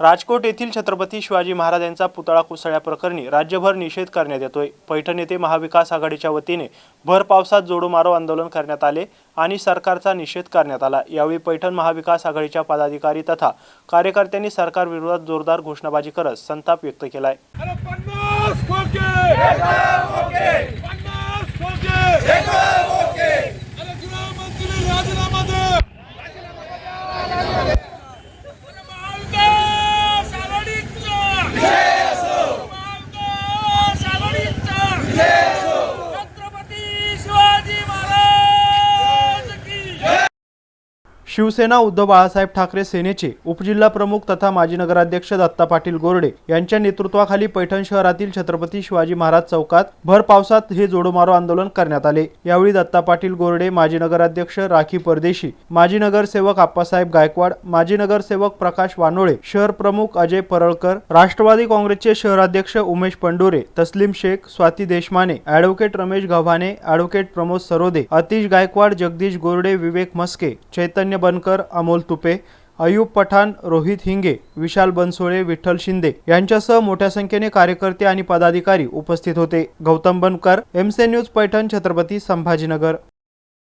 राजकोट येथील छत्रपती शिवाजी महाराज यांचा पुतळा कोसळल्याप्रकरणी राज्यभर निषेध करण्यात येतोय. पैठण येथे महाविकास आघाडीच्या वतीने भर पावसात जोडो मारो आंदोलन करण्यात आले आणि सरकारचा निषेध करण्यात आला. यावेळी पैठण महाविकास आघाडीच्या पदाधिकारी तथा कार्यकर्त्यांनी सरकारविरोधात जोरदार घोषणाबाजी करत संताप व्यक्त केलाय. शिवसेना उद्धव बाळासाहेब ठाकरे सेनेचे उपजिल्हा प्रमुख तथा माजी नगराध्यक्ष दत्ता पाटील गोरडे यांच्या नेतृत्वाखाली पैठण शहरातील छत्रपती शिवाजी महाराज चौकात भर पावसात हे जोडोमारो आंदोलन करण्यात आले. यावेळी दत्ता पाटील गोरडे माजी नगराध्यक्ष राखी परदेशी माजी नगरसेवक आप्पासाहेब गायकवाड माजी नगरसेवक प्रकाश वानोळे शहर प्रमुख अजय परळकर राष्ट्रवादी काँग्रेसचे शहराध्यक्ष उमेश पंडोरे तस्लीम शेख स्वाती देशमाने ॲडव्होकेट रमेश गव्हाणे ॲडव्होकेट प्रमोद सरोदे अतिश गायकवाड जगदीश गोरडे विवेक मस्के चैतन्य बनकर अमोल तुपे अयूब पठाण रोहित हिंगे विशाल बनसोळे विठ्ठल शिंदे यांच्यासह मोठ्या संख्येने कार्यकर्ते आणि पदाधिकारी उपस्थित होते. गौतम बनकर एमसे न्यूज पैठण छत्रपती संभाजीनगर.